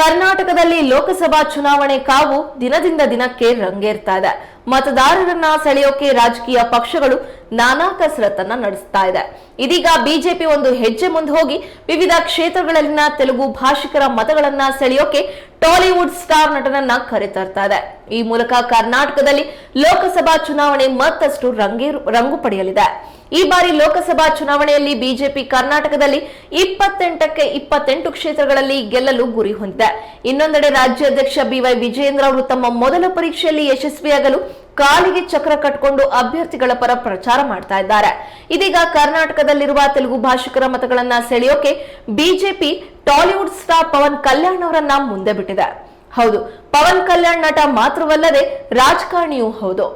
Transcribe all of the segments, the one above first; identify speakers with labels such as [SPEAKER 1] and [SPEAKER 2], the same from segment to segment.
[SPEAKER 1] ಕರ್ನಾಟಕದಲ್ಲಿ ಲೋಕಸಭಾ ಚುನಾವಣೆ ಕಾವು ದಿನದಿಂದ ದಿನಕ್ಕೆ ರಂಗೇರ್ತಾ ಇದೆ. ಮತದಾರರನ್ನ ಸೆಳೆಯೋಕೆ ರಾಜಕೀಯ ಪಕ್ಷಗಳು ನಾನಾ ಕಸರತ್ತನ್ನ ನಡೆಸ್ತಾ ಇದೆ. ಇದೀಗ ಬಿಜೆಪಿ ಒಂದು ಹೆಜ್ಜೆ ಮುಂದೆ ಹೋಗಿ ವಿವಿಧ ಕ್ಷೇತ್ರಗಳಲ್ಲಿನ ತೆಲುಗು ಭಾಷಿಕರ ಮತಗಳನ್ನ ಸೆಳೆಯೋಕೆ ಟಾಲಿವುಡ್ ಸ್ಟಾರ್ ನಟನನ್ನ ಕರೆತರ್ತಾ ಇದೆ. ಈ ಮೂಲಕ ಕರ್ನಾಟಕದಲ್ಲಿ ಲೋಕಸಭಾ ಚುನಾವಣೆ ಮತ್ತಷ್ಟು ರಂಗು ಪಡೆಯಲಿದೆ. ಈ ಬಾರಿ ಲೋಕಸಭಾ ಚುನಾವಣೆಯಲ್ಲಿ ಬಿಜೆಪಿ ಕರ್ನಾಟಕದಲ್ಲಿ ಇಪ್ಪತ್ತೆಂಟಕ್ಕೆ ಇಪ್ಪತ್ತೆಂಟು ಕ್ಷೇತ್ರಗಳಲ್ಲಿ ಗೆಲ್ಲಲು ಗುರಿ ಹೊಂದಿದೆ. ಇನ್ನೊಂದೆಡೆ ರಾಜ್ಯಾಧ್ಯಕ್ಷ ಬಿವೈ ವಿಜಯೇಂದ್ರ ಅವರು ತಮ್ಮ ಮೊದಲ ಪರೀಕ್ಷೆಯಲ್ಲಿ ಯಶಸ್ವಿಯಾಗಲು ಕಾಲಿಗೆ ಚಕ್ರ ಕಟ್ಕೊಂಡು ಅಭ್ಯರ್ಥಿಗಳ ಪರ ಪ್ರಚಾರ ಮಾಡ್ತಾ ಇದ್ದಾರೆ. ಇದೀಗ ಕರ್ನಾಟಕದಲ್ಲಿರುವ ತೆಲುಗು ಭಾಷಿಕರ ಮತಗಳನ್ನ ಸೆಳೆಯೋಕೆ BJP Tollywood star Pawan Kalyan ಅವರನ್ನ ಮುಂದೆ ಬಿಟ್ಟಿದೆ. ಹೌದು, ಪವನ್ ಕಲ್ಯಾಣ್ ನಟ ಮಾತ್ರವಲ್ಲದೆ ರಾಜಕಾರಣಿಯೂ ಹೌದು.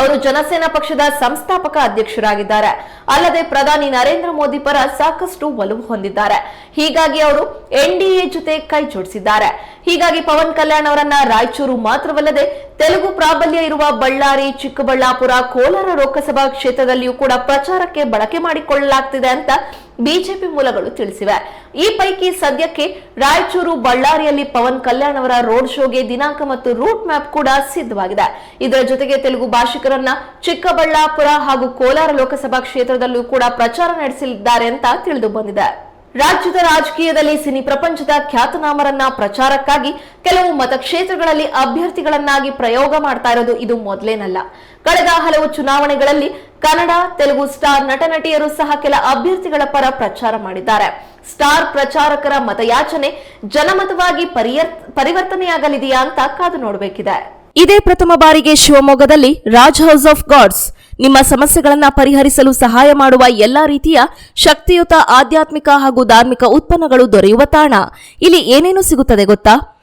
[SPEAKER 1] ಅವರು ಜನಸೇನಾ ಪಕ್ಷದ ಸಂಸ್ಥಾಪಕ ಅಧ್ಯಕ್ಷರಾಗಿದ್ದಾರೆ. ಅಲ್ಲದೆ ಪ್ರಧಾನಿ ನರೇಂದ್ರ ಮೋದಿ ಪರ ಸಾಕಷ್ಟು ಒಲವು ಹೊಂದಿದ್ದಾರೆ. ಹೀಗಾಗಿ ಅವರು ಎನ್ಡಿಎ ಜೊತೆ ಕೈ ಜೋಡಿಸಿದ್ದಾರೆ. ಹೀಗಾಗಿ ಪವನ್ ಕಲ್ಯಾಣ್ ಅವರನ್ನ ರಾಯಚೂರು ಮಾತ್ರವಲ್ಲದೆ ತೆಲುಗು ಪ್ರಾಬಲ್ಯ ಇರುವ ಬಳ್ಳಾರಿ, ಚಿಕ್ಕಬಳ್ಳಾಪುರ, ಕೋಲಾರ ಲೋಕಸಭಾ ಕ್ಷೇತ್ರದಲ್ಲಿಯೂ ಕೂಡ ಪ್ರಚಾರಕ್ಕೆ ಬಳಕೆ ಮಾಡಿಕೊಳ್ಳಲಾಗ್ತಿದೆ ಅಂತ ಬಿಜೆಪಿ ಮೂಲಗಳು ತಿಳಿಸಿವೆ. ಈ ಪೈಕಿ ಸದ್ಯಕ್ಕೆ ರಾಯಚೂರು, ಬಳ್ಳಾರಿಯಲ್ಲಿ ಪವನ್ ಕಲ್ಯಾಣ್ ಅವರ ರೋಡ್ ಶೋಗೆ ದಿನಾಂಕ ಮತ್ತು ರೂಟ್ ಮ್ಯಾಪ್ ಕೂಡ ಸಿದ್ಧವಾಗಿದೆ. ಇದರ ಜೊತೆಗೆ ತೆಲುಗು ಭಾಷಿಕರನ್ನ ಚಿಕ್ಕಬಳ್ಳಾಪುರ ಹಾಗೂ ಕೋಲಾರ ಲೋಕಸಭಾ ಕ್ಷೇತ್ರದಲ್ಲೂ ಕೂಡ ಪ್ರಚಾರ ನಡೆಸಲಿದ್ದಾರೆ ಅಂತ ತಿಳಿದು ಬಂದಿದೆ. ರಾಜ್ಯದ ರಾಜಕೀಯದಲ್ಲಿ ಸಿನಿ ಪ್ರಪಂಚದ ಖ್ಯಾತನಾಮರನ್ನ ಪ್ರಚಾರಕ್ಕಾಗಿ ಕೆಲವು ಮತಕ್ಷೇತ್ರಗಳಲ್ಲಿ ಅಭ್ಯರ್ಥಿಗಳನ್ನಾಗಿ ಪ್ರಯೋಗ ಮಾಡ್ತಾ ಇರೋದು ಇದು ಮೊದಲೇನಲ್ಲ. ಕಳೆದ ಹಲವು ಚುನಾವಣೆಗಳಲ್ಲಿ ಕನ್ನಡ, ತೆಲುಗು ಸ್ಟಾರ್ ನಟ ನಟಿಯರು ಸಹ ಕೆಲ ಅಭ್ಯರ್ಥಿಗಳ ಪರ ಪ್ರಚಾರ ಮಾಡಿದ್ದಾರೆ. ಸ್ಟಾರ್ ಪ್ರಚಾರಕರ ಮತಯಾಚನೆ ಜನಮತವಾಗಿ ಪರಿವರ್ತನೆಯಾಗಲಿದೆಯಾ ಅಂತ ಕಾದು ನೋಡಬೇಕಿದೆ. ಇದೇ ಪ್ರಥಮ ಬಾರಿಗೆ ಶಿವಮೊಗ್ಗದಲ್ಲಿ ರಾಜ್ ಹೌಸ್ ಆಫ್ ಗಾಡ್ಸ್. ನಿಮ್ಮ ಸಮಸ್ಯೆಗಳನ್ನು ಪರಿಹರಿಸಲು ಸಹಾಯ ಮಾಡುವ ಎಲ್ಲಾ ರೀತಿಯ ಶಕ್ತಿಯುತ ಆಧ್ಯಾತ್ಮಿಕ ಹಾಗೂ ಧಾರ್ಮಿಕ ಉತ್ಪನ್ನಗಳು ದೊರೆಯುವ ತಾಣ. ಇಲ್ಲಿ ಏನೇನು ಸಿಗುತ್ತದೆ ಗೊತ್ತಾ?